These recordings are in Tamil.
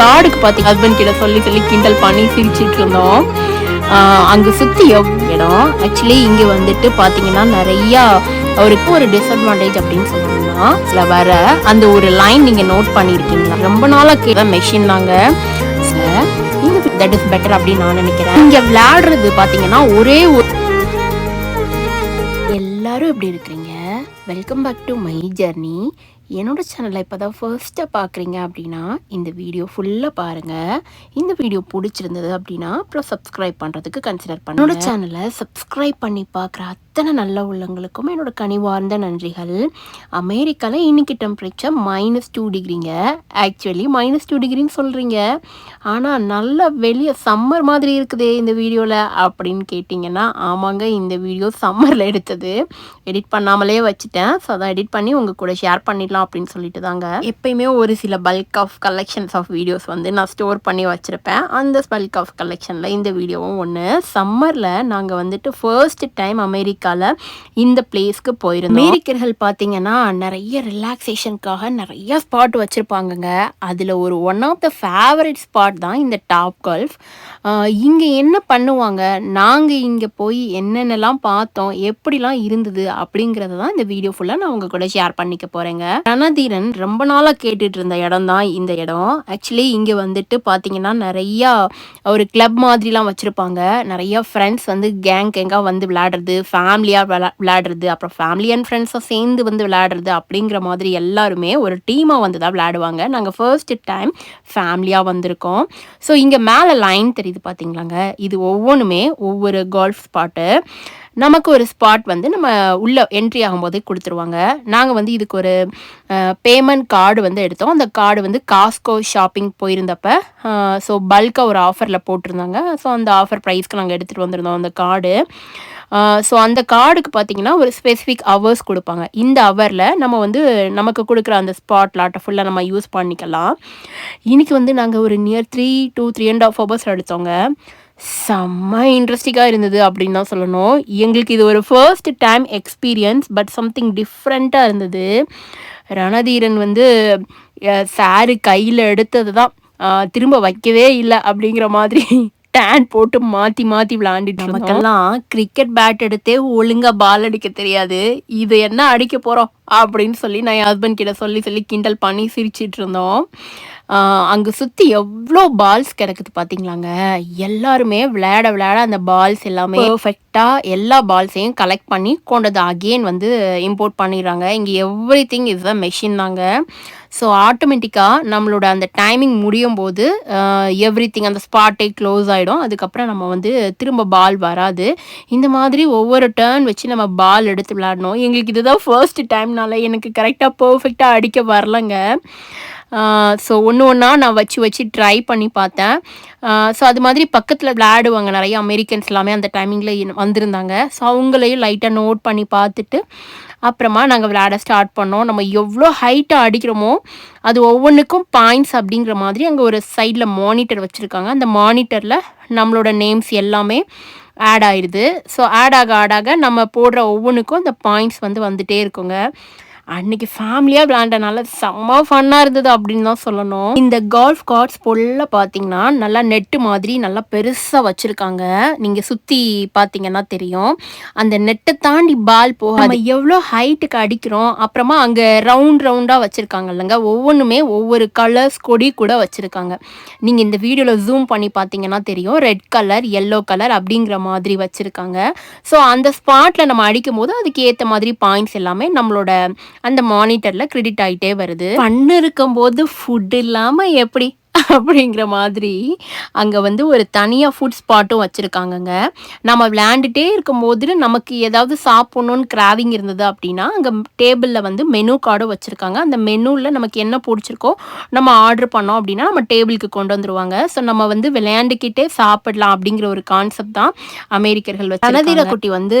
காடுக்கு பார்த்து ஹஸ்பண்ட் கிட்ட சொல்லி சொல்லி கிண்டல் பண்ணி சிரிச்சிட்டு இருந்தோம். அங்கே சுற்றி இடம்? ஆக்சுவலி இங்கே வந்துட்டு பார்த்தீங்கன்னா நிறையா அவருக்கு ஒரு டிஸ்அட்வான்டேஜ் அப்படின்னு சொன்னோம்னா இதுல வர அந்த ஒரு லைன் நீங்கள் நோட் பண்ணியிருக்கீங்களா ரொம்ப நாளா கீழே மெஷின் தாங்க. தட் இஸ் பெட்டர் அப்படின்னு நான் நினைக்கிறேன். இங்கே விளையாடுறது பார்த்தீங்கன்னா ஒரே ஒரு எல்லாரும் எப்படி இருக்கிறீங்க? Welcome back to my journey என்னோடய சேனலை இப்போ தான் ஃபர்ஸ்ட்டாக பார்க்குறீங்க அப்படின்னா இந்த வீடியோ ஃபுல்லாக பாருங்கள் இந்த வீடியோ பிடிச்சிருந்தது அப்படின்னா அப்புறம் சப்ஸ்கிரைப் பண்ணுறதுக்கு கன்சிடர் பண்ணுங்க. சேனலை சப்ஸ்கிரைப் பண்ணி பார்க்குற அத்தனை நல்ல உள்ளங்களுக்கும் என்னோட கனிவார்ந்த நன்றிகள். அமெரிக்காவில் இன்னைக்கு டெம்பரேச்சர் மைனஸ் டூ டிகிரிங்க ஆக்சுவலி மைனஸ் டூ டிகிரின்னு சொல்கிறீங்க ஆனால் நல்லா வெளியே சம்மர் மாதிரி இருக்குதே இந்த வீடியோவில் அப்படின்னு கேட்டிங்கன்னா ஆமாங்க இந்த வீடியோ சம்மரில் எடுத்தது. எடிட் பண்ணாமலே வச்சுட்டேன். ஸோ அதை எடிட் பண்ணி உங்கள் கூட ஷேர் பண்ணிடலாம் அப்படின்னு சொல்லிட்டு தாங்க. எப்பயுமே ஒரு சில bulk of collections of videos வந்து நான் ஸ்டோர் பண்ணி வச்சுருப்பேன். அந்த பல்க் ஆஃப் கலெக்ஷனில் இந்த வீடியோவும் ஒன்று சம்மரில் நாங்கள் வந்துட்டு ஃபர்ஸ்ட் டைம் அமெரிக்காவில் இந்த பிளேஸ்க்கு போயிருந்தோம். அமெரிக்கர்கள் பார்த்தீங்கன்னா நிறைய ரிலாக்ஸேஷனுக்காக நிறைய ஸ்பாட் வச்சுருப்பாங்கங்க. அதில் ஒரு one of the favourite spot தான் இந்த டாப் கல்ஃப் இங்கே என்ன பண்ணுவாங்க? நாங்கள் இங்கே போய் என்னென்னலாம் பார்த்தோம்? எப்படிலாம் இருந்தது? அப்படிங்கிறத தான் இந்த வீடியோ ஃபுல்லாக நான் உங்கள் கூட ஷேர் பண்ணிக்க போகிறேங்க ரணதீரன் ரொம்ப நாளாக கேட்டுட்டு இருந்த இடம் தான் இந்த இடம். ஆக்சுவலி இங்கே வந்துட்டு பார்த்தீங்கன்னா நிறையா ஒரு கிளப் மாதிரிலாம் வச்சுருப்பாங்க. நிறையா ஃப்ரெண்ட்ஸ் வந்து கேங் கேங்காக வந்து விளையாடுறது ஃபேன் ஃபேமிலியாக விளா விளையாடுறது அப்புறம் ஃபேமிலி அண்ட் ஃப்ரெண்ட்ஸாக சேர்ந்து வந்து விளையாடுறது அப்படிங்கிற மாதிரி எல்லாருமே ஒரு டீமாக வந்து தான் விளையாடுவாங்க. நாங்கள் ஃபர்ஸ்ட் டைம் ஃபேமிலியாக வந்திருக்கோம். ஸோ இங்கே மேலே லைன் தெரியுது பார்த்தீங்களாங்க இது ஒவ்வொன்றுமே ஒவ்வொரு கோல்ஃப் ஸ்பாட்டு நமக்கு ஒரு ஸ்பாட் வந்து நம்ம உள்ள என்ட்ரி ஆகும்போது கொடுத்துருவாங்க. நாங்கள் வந்து இதுக்கு ஒரு பேமெண்ட் கார்டு வந்து எடுத்தோம். அந்த கார்டு வந்து காஸ்கோ ஷாப்பிங் போயிருந்தப்ப ஸோ பல்காக ஒரு ஆஃபரில் போட்டிருந்தாங்க. ஸோ அந்த ஆஃபர் ப்ரைஸ்க்கு நாங்கள் எடுத்துகிட்டு வந்திருந்தோம் அந்த கார்டு ஸோ அந்த கார்டுக்கு பார்த்தீங்கன்னா ஒரு ஸ்பெசிஃபிக் ஹவர்ஸ் கொடுப்பாங்க. இந்த ஹவரில் நம்ம வந்து நமக்கு கொடுக்குற அந்த ஸ்பாட் லாட்டை ஃபுல்லாக நம்ம யூஸ் பண்ணிக்கலாம். இன்னைக்கு வந்து நாங்கள் ஒரு near three to three and half hours எடுத்தோங்க செம்ம இன்ட்ரெஸ்டிங்காக இருந்தது அப்படின்னு தான் சொல்லணும். எங்களுக்கு இது ஒரு first time experience but something டிஃப்ரெண்ட்டாக இருந்தது. ரணதீரன் வந்து சாரு கையில் எடுத்தது தான். திரும்ப வைக்கவே இல்லை அப்படிங்கிற மாதிரி. டேன் போட்டு மாற்றி மாற்றி விளாண்டுட்டு நமக்கெல்லாம் கிரிக்கெட் பேட் எடுத்தே ஒழுங்காக பால் அடிக்க தெரியாது. இது என்ன அடிக்க போகிறோம் அப்படின்னு சொல்லி நான் என் ஹஸ்பண்ட் கிட்ட சொல்லி சொல்லி கிண்டல் பண்ணி சிரிச்சிட்டு இருந்தோம் அங்கே சுற்றி எவ்வளோ பால்ஸ் கிடக்குது பார்த்தீங்களாங்க எல்லாருமே விளையாட விளையாட அந்த பால்ஸ் எல்லாமே பர்ஃபெக்டாக எல்லா பால்ஸையும் கலெக்ட் பண்ணி கொண்டது அகெயின் வந்து இம்போர்ட் பண்ணிடுறாங்க. இங்கே everything is a machine தாங்க ஸோ ஆட்டோமேட்டிக்காக நம்மளோட அந்த டைமிங் முடியும் போது எவ்ரி திங் அந்த ஸ்பாட்டே க்ளோஸ் ஆகிடும் அதுக்கப்புறம் நம்ம வந்து திரும்ப பால் வராது. இந்த மாதிரி ஒவ்வொரு டேர்ன் வச்சு நம்ம பால் எடுத்து விளையாடணும். எங்களுக்கு இதுதான் ஃபர்ஸ்ட் டைம்னால எனக்கு கரெக்டாக பர்ஃபெக்டாக அடிக்க வரலங்க. ஸோ ஒன்று ஒன்றா நான் வச்சு வச்சு ட்ரை பண்ணி பார்த்தேன். ஸோ அது மாதிரி பக்கத்தில் விளையாடுவாங்க நிறைய அமெரிக்கன்ஸ் எல்லாமே அந்த டைமிங்கில் வந்திருந்தாங்க. ஸோ அவங்களையும் லைட்டாக நோட் பண்ணி பார்த்துட்டு அப்புறமா நாங்கள் விளையாட ஸ்டார்ட் பண்ணோம். நம்ம எவ்வளோ ஹைட்டாக அடிக்கிறோமோ அது ஒவ்வொன்றுக்கும் பாயிண்ட்ஸ் அப்படிங்கிற மாதிரி அங்கே ஒரு சைடில் மானிட்டர் வச்சுருக்காங்க. அந்த மானிட்டரில் நம்மளோட நேம்ஸ் எல்லாமே ஆட் ஆயிடுது ஸோ ஆட் ஆக ஆட் ஆக நம்ம போடுற ஒவ்வொன்றுக்கும் அந்த பாயிண்ட்ஸ் வந்து வந்துகிட்டே இருக்குங்க. அன்னைக்கு ஃபேமிலியாக விளையாண்டனால செம்ம ஃபன்னாக இருந்தது அப்படின்னு தான் சொல்லணும். இந்த கால்ஃப் கார்ட்ஸ் பொல்ல பார்த்தீங்கன்னா நல்லா நெட்டு மாதிரி நல்லா பெருசாக வச்சுருக்காங்க. நீங்கள் சுற்றி பார்த்தீங்கன்னா தெரியும். அந்த நெட்டை தாண்டி பால் போக நம்ம எவ்வளோ ஹைட்டுக்கு அடிக்கிறோம் அப்புறமா அங்கே ரவுண்ட் ரவுண்டாக வச்சுருக்காங்க இல்லைங்க. ஒவ்வொன்றுமே ஒவ்வொரு கலர்ஸ் கொடி கூட வச்சுருக்காங்க. நீங்கள் இந்த வீடியோவில் ஜூம் பண்ணி பார்த்தீங்கன்னா தெரியும். ரெட் கலர் எல்லோ கலர் அப்படிங்கிற மாதிரி வச்சுருக்காங்க. ஸோ அந்த ஸ்பாட்டில் நம்ம அடிக்கும் போது அதுக்கு ஏற்ற மாதிரி பாயிண்ட்ஸ் எல்லாமே நம்மளோட அந்த மானிட்டரில் கிரெடிட் ஆகிட்டே வருது. பண்ணு இருக்கும்போது ஃபுட் இல்லாமல் எப்படி? அப்படிங்கிற மாதிரி அங்கே வந்து ஒரு தனியாக ஃபுட் ஸ்பாட்டும் வச்சுருக்காங்கங்க. நம்ம விளையாண்டுட்டே இருக்கும்போது நமக்கு ஏதாவது சாப்பிட்ணுன்னு கிராவிங் இருந்தது அப்படின்னா அங்கே டேபிளில் வந்து மெனு கார்டும் வச்சுருக்காங்க. அந்த மெனுவில் நமக்கு என்ன பிடிச்சிருக்கோ நம்ம ஆர்டர் பண்ணோம் அப்படின்னா நம்ம டேபிளுக்கு கொண்டு வந்துருவாங்க. ஸோ நம்ம வந்து விளையாண்டுக்கிட்டே சாப்பிடலாம் அப்படிங்கிற ஒரு கான்செப்ட் தான் அமெரிக்கர்கள் வச்சு அனதீர குட்டி வந்து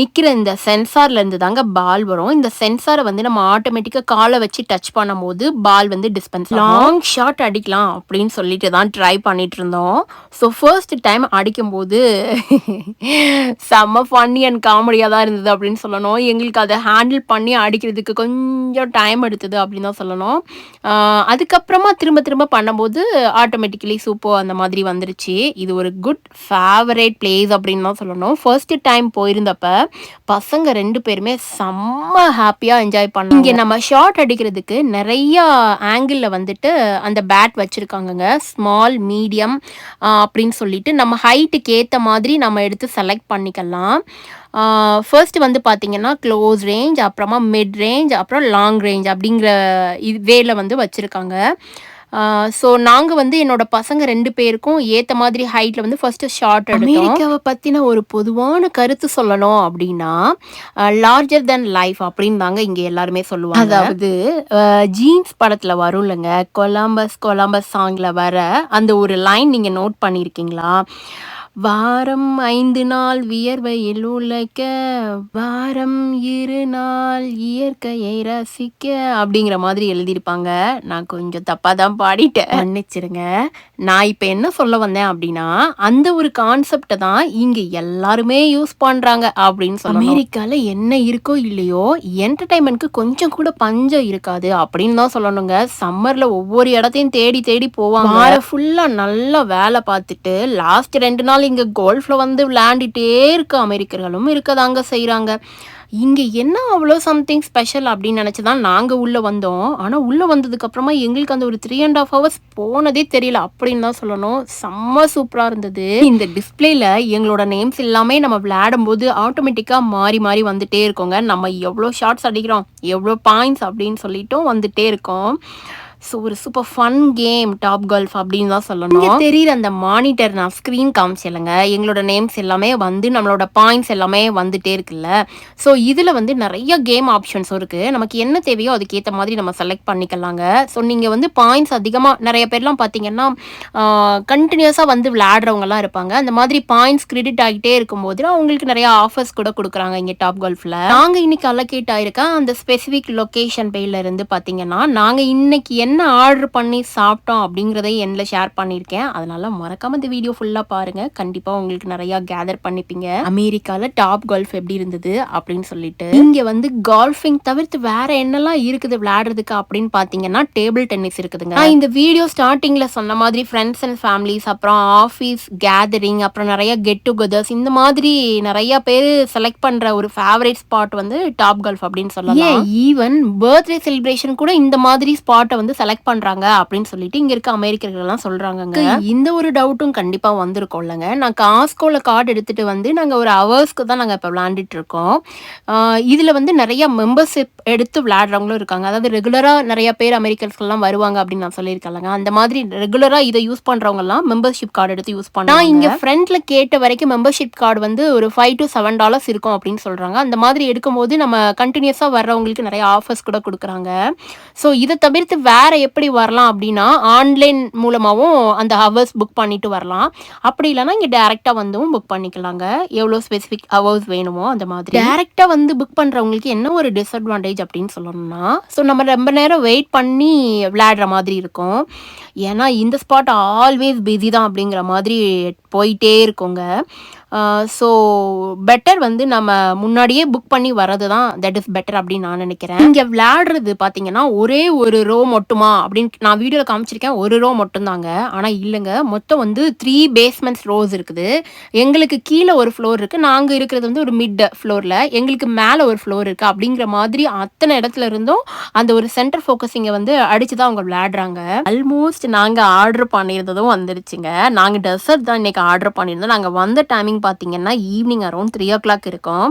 நிற்கிற இந்த சென்சார்ல இருந்து தாங்க பால் வரும். இந்த சென்சாரை வந்து நம்ம ஆட்டோமேட்டிக்காக காலை வச்சு டச் பண்ணும்போது பால் வந்து டிஸ்பென்ஸ் லாங் ஷாட் அடிக்கலாம் அடிக்கலாம் அப்படின்னு சொல்லிட்டு தான் ட்ரை பண்ணிட்டு இருந்தோம் ஸோ ஃபர்ஸ்ட் டைம் அடிக்கும்போது செம்ம ஃபன்னி அண்ட் காமெடியாக தான் இருந்தது அப்படின்னு சொல்லணும். எங்களுக்கு அதை ஹேண்டில் பண்ணி அடிக்கிறதுக்கு கொஞ்சம் டைம் எடுத்தது அப்படின்னு தான் சொல்லணும். அதுக்கப்புறமா திரும்ப திரும்ப பண்ணும்போது ஆட்டோமேட்டிக்கலி சூப்பர் அந்த மாதிரி வந்துருச்சு. இது ஒரு குட் ஃபேவரேட் பிளேஸ் அப்படின்னு தான் சொல்லணும். ஃபர்ஸ்ட் டைம் போயிருந்தப்ப பசங்க ரெண்டு பேருமே செம்ம ஹாப்பியாக என்ஜாய் பண்ணோம் இங்கே நம்ம ஷார்ட் அடிக்கிறதுக்கு நிறைய ஆங்கிளில் வந்துட்டு அந்த பேட் வச்சுருக்காங்கங்க. ஸ்மால் மீடியம் அப்படின்னு சொல்லிட்டு நம்ம ஹைட்டுக்கு ஏற்ற மாதிரி நம்ம எடுத்து செலக்ட் பண்ணிக்கலாம். ஃபர்ஸ்ட் வந்து பார்த்தீங்கன்னா க்ளோஸ் ரேஞ்ச் அப்புறமா மிட் ரேஞ்ச் அப்புறம் லாங் ரேஞ்ச் அப்படிங்கிற இது வேல வந்து வச்சுருக்காங்க. ஸோ நாங்கள் வந்து என்னோட பசங்க ரெண்டு பேருக்கும் ஏற்ற மாதிரி ஹைட்டில் வந்து ஃபர்ஸ்ட்டு ஷார்ட் அமெரிக்காவை பற்றின ஒரு பொதுவான கருத்து சொல்லணும் அப்படின்னா லார்ஜர் தென் லைஃப் அப்படின்னு தாங்க இங்கே எல்லாருமே சொல்லுவாங்க. அதாவது ஜீன்ஸ் படத்தில் வரும் இல்லைங்க கொலம்பஸ் கொலம்பஸ் சாங்கில் வர அந்த ஒரு லைன் நீங்கள் நோட் பண்ணியிருக்கீங்களா வாரம் ஐந்து நாள் வியர்வையில் உழைக்க வாரம் இரு நாள் இயற்கையை ரசிக்க அப்படிங்கிற மாதிரி எழுதியிருப்பாங்க. நான் கொஞ்சம் தப்பாக தான் பாடிட்டேன். மன்னிச்சிருங்க. நான் இப்போ என்ன சொல்ல வந்தேன் அப்படின்னா அந்த ஒரு கான்செப்டை தான் இங்கே எல்லாருமே யூஸ் பண்ணுறாங்க அப்படின்னு சொல்லி அமெரிக்காவில் என்ன இருக்கோ இல்லையோ என்டர்டைன்மெண்ட்க்கு கொஞ்சம் கூட பஞ்சம் இருக்காது அப்படின்னு தான் சொல்லணுங்க. சம்மரில் ஒவ்வொரு இடத்தையும் தேடி தேடி போவாங்க. ஃபுல்லாக நல்லா வேலை பார்த்துட்டு லாஸ்ட் ரெண்டு நாள் இங்கே கோல்ஃபில் வந்து விளையாண்டுட்டே இருக்க அமெரிக்கர்களும் இருக்கதாங்க செய்கிறாங்க இங்கே என்ன அவ்வளோ சம்திங் ஸ்பெஷல் அப்படின்னு நினச்சி தான் நாங்கள் உள்ளே வந்தோம். ஆனால் உள்ளே வந்ததுக்கப்புறமா எங்களுக்கு அந்த ஒரு த்ரீ அண்ட் ஆஃப் ஹவர்ஸ் போனதே தெரியல அப்படின்னு தான் சொல்லணும். செம்ம சூப்பராக இருந்தது. இந்த டிஸ்பிளேல எங்களோட நேம்ஸ் எல்லாமே நம்ம விளையாடும் போது ஆட்டோமேட்டிக்காக மாறி மாறி வந்துட்டே இருக்கோங்க. நம்ம எவ்வளோ ஷார்ட்ஸ் அடிக்கிறோம் எவ்வளோ பாயிண்ட்ஸ் அப்படின்னு சொல்லிட்டும் வந்துட்டே இருக்கோம். ஸோ ஒரு super fun game top gulf அப்படின்னு தான் சொல்லணும். தெரியுற அந்த மானிட்டர் நான் ஸ்க்ரீன் காமிச்சிலங்க எங்களோட நேம்ஸ் எல்லாமே வந்து நம்மளோட பாயிண்ட்ஸ் எல்லாமே வந்துட்டே இருக்குல்ல. ஸோ இதில் வந்து நிறைய கேம் ஆப்ஷன்ஸும் இருக்குது நமக்கு என்ன தேவையோ அதுக்கேற்ற மாதிரி நம்ம செலக்ட் பண்ணிக்கலாங்க. ஸோ நீங்கள் வந்து பாயிண்ட்ஸ் அதிகமாக நிறைய பேர்லாம் பார்த்தீங்கன்னா கண்டினியூஸாக வந்து விளையாடுறவங்கலாம் இருப்பாங்க. அந்த மாதிரி பாயிண்ட்ஸ் கிரெடிட் ஆகிட்டே இருக்கும்போது அவங்களுக்கு நிறைய ஆஃபர்ஸ் கூட கொடுக்குறாங்க இங்கே டாப் கல்ஃபில் நாங்கள் இன்னைக்கு அலோகேட் ஆயிருக்க அந்த ஸ்பெசிஃபிக் லொக்கேஷன் பேல பார்த்தீங்கன்னா நாங்கள் இன்னைக்கு என்ன என்ன ஆர்டர் பண்ணி சாப்பிட்டோம் அப்படிங்கிறதை என்னில் ஷேர் பண்ணியிருக்கேன். அதனால் மறக்காமல் இந்த வீடியோ ஃபுல்லாக பாருங்க. கண்டிப்பாக உங்களுக்கு நிறையா கேதர் பண்ணிப்பீங்க. அமெரிக்காவில் டாப் கோல்ஃப் எப்படி இருந்தது அப்படின்னு சொல்லிட்டு. இங்கே வந்து கால்ஃபிங் தவிர்த்து வேற என்னெல்லாம் இருக்குது விளையாடுறதுக்கு அப்படின்னு பார்த்தீங்கன்னா டேபிள் டென்னிஸ் இருக்குதுங்க. நான் இந்த வீடியோ ஸ்டார்டிங்கில் சொன்ன மாதிரி ஃப்ரெண்ட்ஸ் அண்ட் ஃபேமிலிஸ் அப்புறம் ஆஃபீஸ் கேதரிங் அப்புறம் நிறைய கெட் டுகெதர்ஸ் இந்த மாதிரி நிறைய பேர் செலக்ட் பண்ணுற ஒரு ஃபேவரேட் ஸ்பாட் வந்து டாப் கால்ஃப் அப்படின்னு சொல்லலாம். ஈவன் பர்த்டே செலிப்ரேஷன் கூட இந்த மாதிரி ஸ்பாட்டை வந்து செலக்ட் பண்றாங்க அப்படின்னு சொல்லிட்டு இங்க இருக்க அமெரிக்கர்கள் எல்லாம் சொல்றாங்கங்க இந்த ஒரு டவுட்டும் கண்டிப்பா வந்திருக்கோம்லங்க நான் காஸ்கோல கார்டு எடுத்துட்டு வந்து நாங்க ஒரு ஹவர்ஸ்க்கு தான் நாங்க இப்ப விளையாண்டுட்டு இருக்கோம். இதுல வந்து நிறைய மெம்பர்ஷிப் எடுத்து விளையாடுறவங்களும் இருக்காங்க. அதாவது ரெகுலரா நிறைய பேர் அமெரிக்கன்ஸ்க்கு எல்லாம் வருவாங்க அப்படின்னு நான் சொல்லியிருக்கேன்லங்க அந்த மாதிரி ரெகுலரா இதை யூஸ் பண்றவங்க எல்லாம் மெம்பர்ஷிப் கார்டு எடுத்து யூஸ் பண்ணா இங்க ஃப்ரண்ட்ல கேட்ட வரைக்கும் மெம்பர்ஷிப் கார்டு வந்து ஒரு ஃபைவ் டு செவன் டாலர்ஸ் இருக்கும் அப்படின்னு சொல்றாங்க. அந்த மாதிரி எடுக்கும்போது நம்ம கண்டினியூஸா வர்றவங்களுக்கு நிறைய ஆஃபர்ஸ் கூட கொடுக்குறாங்க. ஸோ இதை தவிர்த்து வேற எப்படி வரலாம் அப்படின்னா ஆன்லைன் மூலமாகவும் அந்த ஹவர்ஸ் புக் பண்ணிட்டு வரலாம். அப்படி இல்லைன்னா இங்கே டேரெக்டாக வந்தும் புக் பண்ணிக்கலாங்க. எவ்வளோ ஸ்பெசிஃபிக் ஹவர்ஸ் வேணுமோ அந்த மாதிரி. டேரெக்டாக வந்து புக் பண்ணுறவங்களுக்கு என்ன ஒரு டிஸ்அட்வான்டேஜ் அப்படின்னு சொல்லணும்னா ஸோ நம்ம ரொம்ப நேரம் வெயிட் பண்ணி விளையாடுற மாதிரி இருக்கும். ஏன்னா இந்த ஸ்பாட் ஆல்வேஸ் பிஸி தான் அப்படிங்கிற மாதிரி போயிட்டே இருக்கோங்க. ஸோ பெட்டர் வந்து நம்ம முன்னாடியே புக் பண்ணி வர்றது தான் தட் இஸ் பெட்டர் அப்படின்னு நான் நினைக்கிறேன். இங்கே விளையாடுறது பார்த்தீங்கன்னா ஒரே ஒரு ரோ மட்டுமா? அப்படின்னு நான் வீடியோவில் காமிச்சிருக்கேன் ஒரு ரோ மட்டும்தாங்க. ஆனால் இல்லைங்க மொத்தம் வந்து த்ரீ பேஸ்மெண்ட்ஸ் ரோஸ் இருக்குது. எங்களுக்கு கீழே ஒரு ஃப்ளோர் இருக்குது நாங்கள் இருக்கிறது வந்து ஒரு மிட் ஃப்ளோரில் எங்களுக்கு மேலே ஒரு ஃப்ளோர் இருக்குது அப்படிங்கிற மாதிரி அத்தனை இடத்துல இருந்தும் அந்த ஒரு சென்டர் ஃபோக்கஸிங்கை வந்து அடித்து தான் அவங்க விளையாடுறாங்க. ஆல்மோஸ்ட் நாங்கள் ஆர்டர் பண்ணியிருந்ததும் வந்துருச்சுங்க. நாங்கள் டெசர்ட் தான் இன்றைக்கி ஆர்டர் பண்ணியிருந்தோம். நாங்கள் வந்த டைமிங் பார்த்தீங்கன்னா evening around three o'clock இருக்கும்.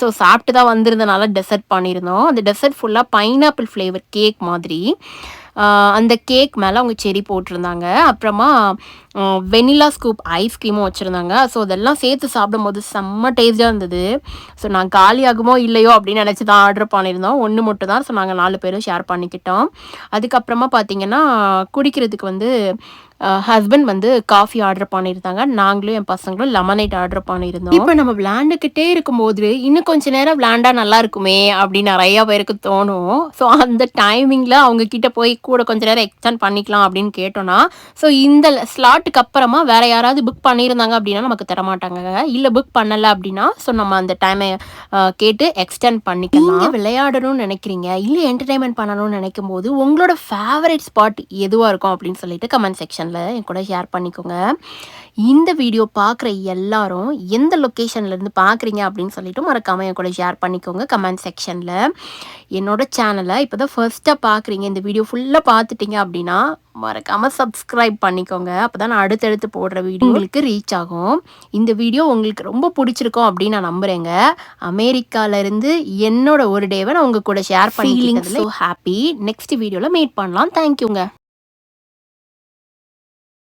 ஸோ சாப்பிட்டு தான் வந்திருந்தனால டெசர்ட் பண்ணியிருந்தோம். அந்த டெசர்ட் ஃபுல்லாக பைனாப்பிள் ஃப்ளேவர் கேக் மாதிரி. அந்த கேக் மேலே அவங்க செரி போட்டிருந்தாங்க. அப்புறமா வெனிலா ஸ்கூப் ஐஸ்கிரீமும் வச்சுருந்தாங்க. ஸோ அதெல்லாம் சேர்த்து சாப்பிடும்போது செம்ம டேஸ்ட்டாக இருந்தது. ஸோ நான் காலியாகுமோ இல்லையோ அப்படின்னு நினச்சி தான் ஆர்டர் பண்ணியிருந்தோம். ஒன்று மட்டும் தான். ஸோ நாங்கள் நாலு பேரும் ஷேர் பண்ணிக்கிட்டோம். அதுக்கப்புறமா பார்த்தீங்கன்னா குடிக்கிறதுக்கு வந்து ஹஸ்பண்ட் வந்து காஃபி ஆர்டர் பண்ணியிருந்தாங்க. நாங்களும் என் பசங்களும் லெமனைட் ஆர்டர் பண்ணியிருந்தோம். இப்போ நம்ம விளையாண்டுக்கிட்டே இருக்கும்போது இன்னும் கொஞ்ச நேரம் விளாண்டா நல்லா இருக்குமே அப்படின்னு நிறைய பேருக்கு தோணும். ஸோ அந்த டைமிங்கில் அவங்க கிட்ட போய் கூட கொஞ்ச நேரம் எக்ஸ்டெண்ட் பண்ணிக்கலாம் அப்படின்னு கேட்டோம்னா ஸோ இந்த ஸ்லாட்டுக்கு அப்புறமா வேற யாராவது புக் பண்ணியிருந்தாங்க அப்படின்னா நமக்கு தர மாட்டாங்க இல்லை புக் பண்ணலை அப்படின்னா ஸோ நம்ம அந்த டைமை கேட்டு எக்ஸ்டெண்ட் பண்ணிக்கலாம். விளையாடணும்னு நினைக்கிறீங்க இல்லை என்டர்டைன்மெண்ட் பண்ணணும்னு நினைக்கும் போது உங்களோட ஃபேவரட் ஸ்பாட் எதுவாக இருக்கும் அப்படின்னு சொல்லிட்டு கமெண்ட் செக்ஷனில் என் கூட ஷேர் பண்ணிக்கோங்க. இந்த வீடியோ பார்க்குற எல்லாரும் எந்த லொக்கேஷன்லேருந்து பார்க்குறீங்க அப்படின்னு சொல்லிட்டு மறக்காம என் கூட ஷேர் பண்ணிக்கோங்க கமெண்ட் செக்ஷனில். என்னோட சேனலை இப்போ தான் ஃபர்ஸ்ட்டாக பார்க்குறீங்க இந்த வீடியோ ஃபுல்லாக பார்த்துட்டீங்க அப்படின்னா மறக்காமல் சப்ஸ்கிரைப் பண்ணிக்கோங்க. அப்போ தான் நான் அடுத்தடுத்து போடுற வீடியோ உங்களுக்கு ரீச் ஆகும். இந்த வீடியோ உங்களுக்கு ரொம்ப பிடிச்சிருக்கும் அப்படின்னு நான் நம்புகிறேங்க அமெரிக்காவிலேருந்து என்னோட ஒரு டேவை நான் உங்கள் கூட ஷேர் பண்ணி ஸோ ஹாப்பி நெக்ஸ்ட் வீடியோவில் மீட் பண்ணலாம். தேங்க்யூங்க